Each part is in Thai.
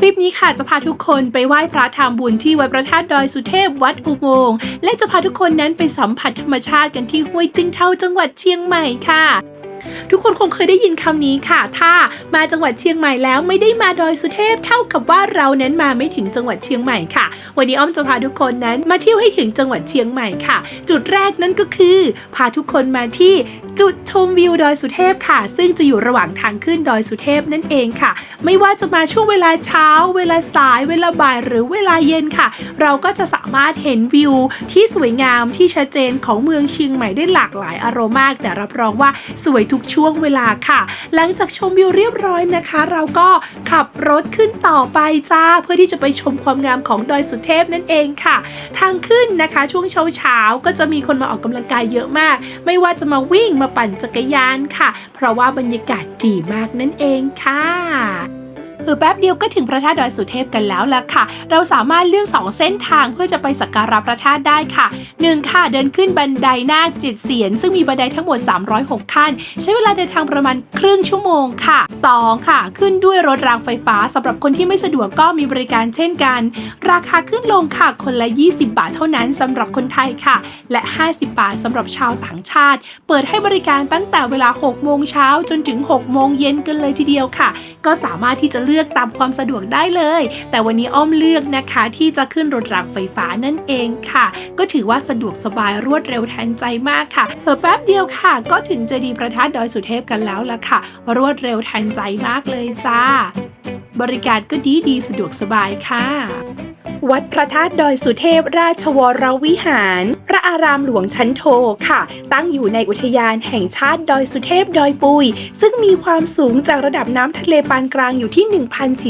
คลิปนี้ค่ะจะพาทุกคนไปไหว้พระทำบุญที่วัดพระธาตุดอยสุเทพวัดอุโมงค์และจะพาทุกคนนั้นไปสัมผัสธรรมชาติกันที่ห้วยตึงเท่าจังหวัดเชียงใหม่ค่ะ ทุกคนคงเคยได้ยินคำนี้ค่ะ ถ้ามาจังหวัดเชียงใหม่แล้วไม่ได้มาดอยสุเทพเท่ากับว่าเรานั้นมาไม่ถึงจังหวัดเชียงใหม่ค่ะ วันนี้อ้อมจะพาทุกคนนั้นมาเที่ยวให้ถึงจังหวัดเชียงใหม่ค่ะ จุดแรกนั่นก็คือ พาทุกคนมาที่จุดชมวิวดอยสุเทพค่ะ ซึ่งจะอยู่ระหว่างทางขึ้นดอยสุเทพนั่นเองค่ะ ไม่ว่าจะมาช่วงเวลาเช้า เวลาสาย เวลาบ่ายหรือเวลาเย็นค่ะ เราก็จะสามารถเห็นวิวที่สวยงามที่ชัดเจนของเมืองเชียงใหม่ได้หลากหลายอารมณ์มาก แต่รับรองว่าสวยทุกช่วงเวลาค่ะ หลังจากชมวิวเรียบร้อยนะคะ เราก็ขับรถขึ้นต่อไปจ้า เพื่อที่จะไปชมความงามของดอยสุเทพนั่นเองค่ะ ทางขึ้นนะคะช่วงเช้าเช้าๆก็จะมีคนมาออกกำลังกายเยอะมาก ไม่ว่าจะมาวิ่งมาปั่นจักรยานค่ะ เพราะว่าบรรยากาศดีมากนั่นเองค่ะ เออแป๊บเดียวก็ถึงพระธาตุดอยสุเทพกันแล้วล่ะค่ะ เราสามารถเลือก 2 เส้นทางเพื่อจะไปสักการะพระธาตุได้ค่ะ 1 ค่ะ เดินขึ้นบันไดนาคจิตเสียน ซึ่งมีบันไดทั้งหมด 306 ขั้น ใช้เวลาเดินทางประมาณครึ่งชั่วโมงค่ะ 2 ค่ะ ขึ้นด้วยรถรางไฟฟ้าสำหรับคนที่ไม่สะดวกก็มีบริการเช่นกัน ราคาขึ้นลงค่ะคนละ 20 บาทเท่านั้นสำหรับคนไทยค่ะ และ 50 บาทสำหรับชาวต่างชาติ เปิดให้บริการตั้งแต่เวลา 6 โมงเช้าจนถึง 6 โมงเย็นกันเลยทีเดียวค่ะ ก็สามารถที่จะเลือกือกตามความสะดวกได้เลย แต่วันนี้อ้อมเลือกนะคะที่จะขึ้นรถรางไฟฟ้านั่นเองค่ะ ก็ถือว่าสะดวกสบายรวดเร็วทันใจมากค่ะเผอแป๊บเดียวค่ะ ก็ถึงเจดีย์พระธาตุดอยสุเทพกันแล้วล่ะค่ะ รวดเร็วทันใจมากเลยจ้า บริการก็ดีดีสะดวกสบายค่ะ วัดพระธาตุดอยสุเทพราชวรวิหาร พระอารามหลวงชั้นโทค่ะ ตั้งอยู่ในอุทยานแห่งชาติดอยสุเทพดอยปุย ซึ่งมีความสูงจากระดับน้ำทะเลปานกลางอยู่ที่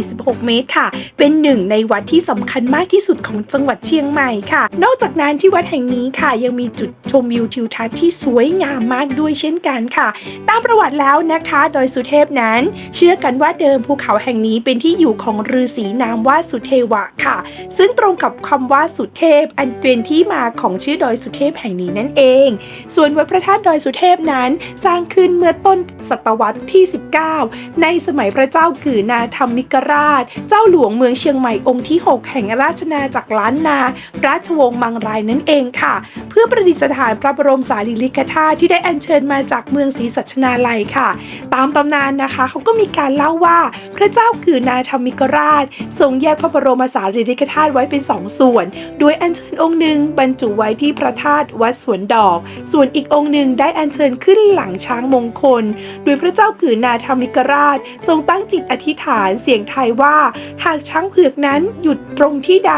1,046 เมตรค่ะ เป็นหนึ่งในวัดที่สำคัญมากที่สุดของจังหวัดเชียงใหม่ค่ะ นอกจากนั้นที่วัดแห่งนี้ค่ะ ยังมีจุดชมวิวทิวทัศน์ที่สวยงามมากด้วยเช่นกันค่ะ ตามประวัติแล้วนะคะดอยสุเทพนั้น เชื่อกันว่าเดิมภูเขาแห่งนี้เป็นที่อยู่ของฤาษีนามว่าสุเทวะค่ะซึ่งตรงกับคำว่าสุเทพ อันเป็นที่มาของชื่อดอยสุเทพแห่งนี้นั่นเอง ส่วนวัดพระธาตุดอยสุเทพนั้นสร้างขึ้นเมื่อต้นศตวรรษที่ 19 ในสมัยพระเจ้ากือนาธรรมิกราช เจ้าหลวงเมืองเชียงใหม่องค์ที่ 6 แห่งราชนาจักรล้านนา ราชวงศ์มังรายนั่นเองค่ะ เพื่อประดิษฐานพระบรมสารีริกธาตุที่ได้อัญเชิญมาจากเมืองศรีสัชนาลัยค่ะ ตามตำนานนะคะเขาก็มีการเล่าว่าพระเจ้ากือนาธรรมิกราชทรงแยกพระบรมสารีริกธาตุไว้เป็นสองส่วน โดยอัญเชิญองค์หนึ่งบรรจุไว้ที่พระธาตุวัดสวนดอก ส่วนอีกองค์หนึ่งได้อัญเชิญขึ้นหลังช้างมงคล โดยพระเจ้ากือนาธรรมิกราช ทรงตั้งจิตอธิษฐานเสียงไทยว่า หากช้างเผือกนั้นหยุดตรงที่ใด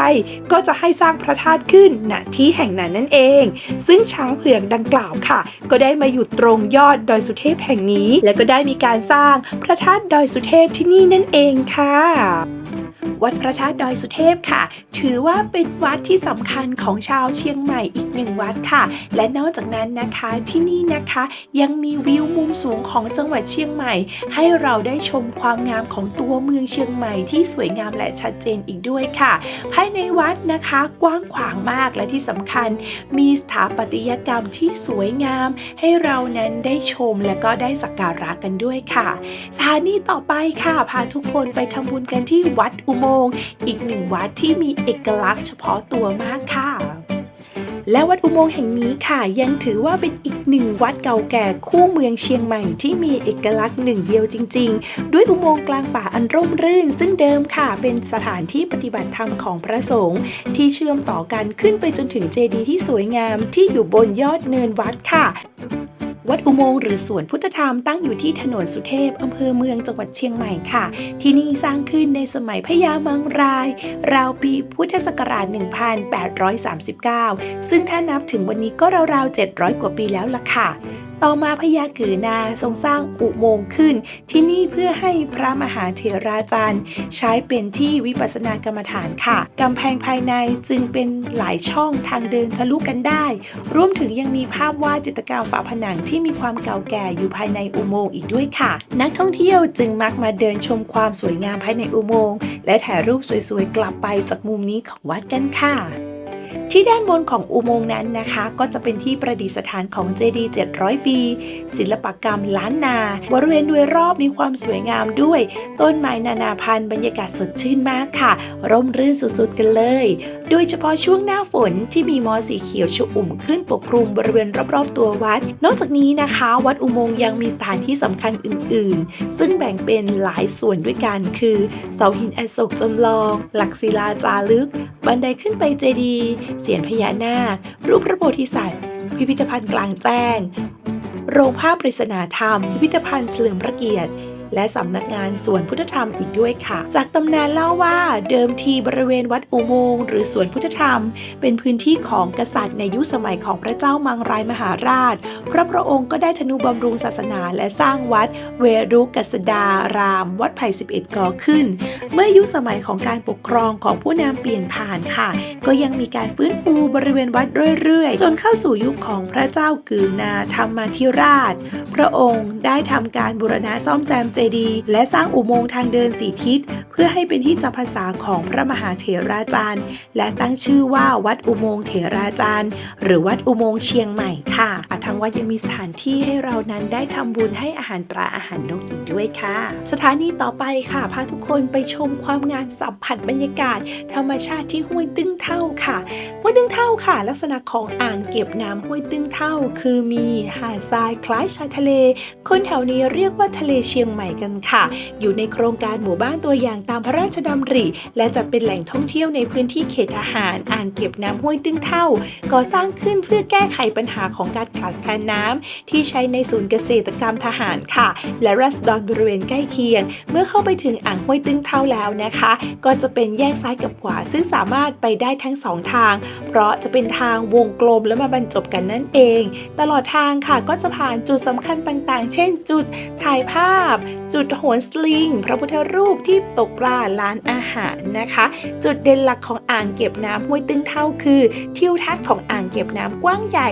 ก็จะให้สร้างพระธาตุขึ้นณที่แห่งนั้นนั่นเอง ซึ่งช้างเผือกดังกล่าวค่ะ ก็ได้มาหยุดตรงยอดดอยสุเทพแห่งนี้ และก็ได้มีการสร้างพระธาตุดอยสุเทพที่นี่นั่นเองค่ะ วัดพระธาตุดอยสุเทพค่ะ ถือว่าเป็นวัดที่สำคัญของชาวเชียงใหม่อีกหนึ่งวัดค่ะ และนอกจากนั้นนะคะที่นี่นะคะ ยังมีวิวมุมสูงของจังหวัดเชียงใหม่ ให้เราได้ชมความงามของตัวเมืองเชียงใหม่ที่สวยงามและชัดเจนอีกด้วยค่ะ ภายในวัดนะคะกว้างขวางมากและที่สำคัญ มีสถาปัตยกรรมที่สวยงาม ให้เรานั้นได้ชมและก็ได้สักการะกันด้วยค่ะ สถานีต่อไปค่ะ พาทุกคนไปทำบุญกันที่วัดอุโมง อีกหนึ่งวัดที่มีเอกลักษณ์เฉพาะตัวมากค่ะ และวัดอุโมงค์แห่งนี้ค่ะ ยังถือว่าเป็นอีกหนึ่งวัดเก่าแก่คู่เมืองเชียงใหม่ที่มีเอกลักษณ์หนึ่งเดียวจริง ๆ ด้วยอุโมงค์กลางป่าอันร่มรื่น ซึ่งเดิมค่ะ เป็นสถานที่ปฏิบัติธรรมของพระสงฆ์ที่เชื่อมต่อกันขึ้นไปจนถึงเจดีย์ที่สวยงามที่อยู่บนยอดเนินวัดค่ะ วัดอุโมงค์หรือสวนพุทธธรรมตั้งอยู่ที่ถนนสุเทพอำเภอเมืองจังหวัดเชียงใหม่ค่ะ ที่นี่สร้างขึ้นในสมัยพญามังราย ราวปีพุทธศักราช 1839 ซึ่งถ้านับถึงวันนี้ก็ราวๆ 700 กว่าปีแล้วล่ะค่ะ ต่อมาพญากือนาทรงสร้างอุโมงค์ขึ้น ที่นี่เพื่อให้พระมหาเถราจารย์ ใช้เป็นที่วิปัสสนากรรมฐานค่ะกำแพงภายในจึงเป็นหลายช่องทางเดินทะลุกันได้ รวมถึงยังมีภาพวาดจิตรกรรมฝาผนังที่มีความเก่าแก่อยู่ภายในอุโมงค์อีกด้วยค่ะ นักท่องเที่ยวจึงมักมาเดินชมความสวยงามภายในอุโมงค์และถ่ายรูปสวยๆกลับไปจากมุมนี้ของวัดกันค่ะ ที่ด้านบนของอุโมงค์นั้นนะคะ ก็จะเป็นที่ประดิษฐานของเจดีย์700 ปี ศิลปกรรมล้านนา บริเวณโดยรอบมีความสวยงามด้วย ต้นไม้นานาพันธุ์บรรยากาศสดชื่นมากค่ะ ร่มรื่นสุดๆกันเลย โดยเฉพาะช่วงหน้าฝนที่มีมอสีเขียวชอุ่มขึ้นปกคลุมบริเวณรอบๆตัววัด นอกจากนี้นะคะ วัดอุโมงค์ยังมีสถานที่สำคัญอื่นๆ ซึ่งแบ่งเป็นหลายส่วนด้วยกัน คือเสาหินอโศกจำลอง หลักศิลาจารึก บันไดขึ้นไปเจดีย์เสียนพญานาค รูปพระโพธิสัตว์ พิพิธภัณฑ์กลางแจ้ง โรงภาพปริศนาธรรม พิพิธภัณฑ์เฉลิมพระเกียรติ และสำนักงานสวนพุทธธรรมอีกด้วยค่ะ จากตำนานเล่าว่าเดิมทีบริเวณวัดอุโมงค์หรือสวนพุทธธรรม เป็นพื้นที่ของกษัตริย์ในยุคสมัยของพระเจ้ามังรายมหาราช พระพระองค์ก็ได้ธนุบำรุงศาสนาและสร้างวัดเวรุกัสดาราม วัดไผ่11ก่อขึ้น เมื่อยุคสมัยของการปกครองของผู้นำเปลี่ยนผ่านค่ะ ก็ยังมีการฟื้นฟูบริเวณวัดเรื่อยๆ จนเข้าสู่ยุคของพระเจ้ากือนาธรรมาธิราช พระองค์ได้ทำการบูรณะซ่อมแซมเจดีย์และสร้างอุโมงค์ทางเดินสีทิศ เพื่อให้เป็นที่จำพรรษาของพระมหาเถราจารย์ และตั้งชื่อว่าวัดอุโมงค์เถราจารย์ หรือวัดอุโมงค์เชียงใหม่ค่ะทางวัดยังมีสถานที่ให้เรานั้นได้ทำบุญให้อาหารปลาอาหารนกอีกด้วยค่ะ สถานีต่อไปค่ะพาทุกคนไปชมความงานสัมผัสบรรยากาศ ธรรมชาติที่ห้วยตึ้งเท่าค่ะห้วยตึ้งเท่าค่ะ ลักษณะของอ่างเก็บน้ำห้วยตึ้งเท่า คือมีหาดทรายคล้ายชายทะเล คนแถวนี้เรียกว่าทะเลเชียงใหม่กันค่ะ อยู่ในโครงการหมู่บ้านตัวอย่างตามพระราชดำริ และจะเป็นแหล่งท่องเที่ยวในพื้นที่เขตทหาร อ่างเก็บน้ำห้วยตึ้งเท่า ก่อสร้างขึ้นเพื่อแก้ไขปัญหาของการขาดแคลนน้ำที่ใช้ในศูนย์เกษตรกรรมทหารค่ะ และรัศดรบริเวณใกล้เคียง เมื่อเข้าไปถึงอ่างห้วยตึ้งเท่าแล้วนะคะ ก็จะเป็นแยกซ้ายกับขวา ซึ่งสามารถไปได้ทั้งสองทาง เพราะจะเป็นทางวงกลมแล้วมาบรรจบกันนั่นเอง ตลอดทางค่ะก็จะผ่านจุดสำคัญต่างๆ เช่น จุดถ่ายภาพจุดโหนสลิง พระพุทธรูปที่ตกปลาร้านอาหารนะคะ จุดเด่นหลักของอ่างเก็บน้ำห้วยตึ้งเท่าคือทิวทัศน์ของอ่างเก็บน้ำกว้างใหญ่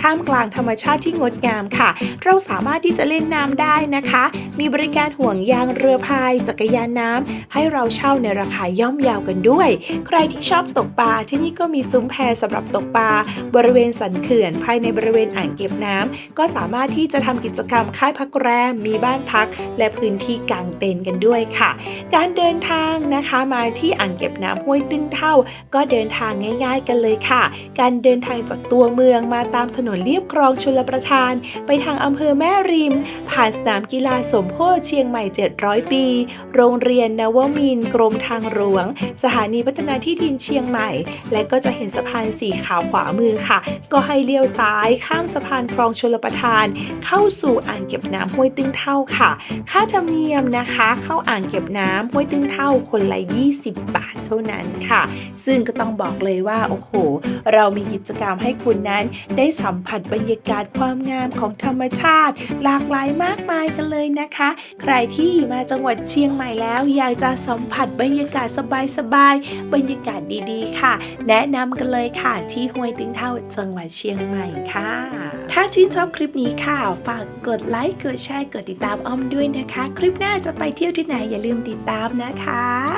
ท่ามกลางธรรมชาติที่งดงามค่ะ เราสามารถที่จะเล่นน้ำได้นะคะ มีบริการห่วงยางเรือพาย จักรยานน้ำให้เราเช่าในราคาย่อมเยาวกันด้วย ใครที่ชอบตกปลาที่นี่ก็มีซุ้มแพสำหรับตกปลาบริเวณสันเขื่อน ภายในบริเวณอ่างเก็บน้ำก็สามารถที่จะทำกิจกรรมค่ายพักแรมมีบ้านพักและพื้นที่กางเต็นท์กันด้วยค่ะ การเดินทางนะคะมาที่อ่างเก็บน้ำห้วยตึ้งเท่า ก็เดินทางง่าย ๆ กันเลยค่ะ การเดินทางจากตัวเมืองมาตามถนนเลียบคลองชลประทาน ไปทางอำเภอแม่ริม ผ่านสนามกีฬาสมโพธิเชียงใหม่ 700 ปี โรงเรียนนวมินทร์กรมทางหลวง สถานีพัฒนาที่ดินเชียงใหม่ และก็จะเห็นสะพานสีขาวขวามือค่ะ ก็ให้เลี้ยวซ้ายข้ามสะพานคลองชลประทาน เข้าสู่อ่างเก็บน้ำห้วยตึ้งเท่าค่ะค่าธรรมเนียมนะคะ เข้าอ่างเก็บน้ำห้วยตึ้งเท่าคนละ 20 บาทเท่านั้นค่ะ ซึ่งก็ต้องบอกเลยว่า โอ้โห เรามีกิจกรรมให้คุณนั้นได้สัมผัสบรรยากาศความงามของธรรมชาติ หลากหลายมากมายกันเลยนะคะ ใครที่มาจังหวัดเชียงใหม่แล้ว อยากจะสัมผัสบรรยากาศสบายๆบรรยากาศดีๆ ค่ะ แนะนำกันเลยค่ะที่ห้วยตึงเท่าจังหวัดเชียงใหม่ค่ะถ้าชื่นชอบคลิปนี้ค่ะ ฝากกดไลค์ กดแชร์ กดติดตามอ้อมด้วยนะคะ คลิปหน้าจะไปเที่ยวที่ไหนอย่าลืมติดตามนะคะ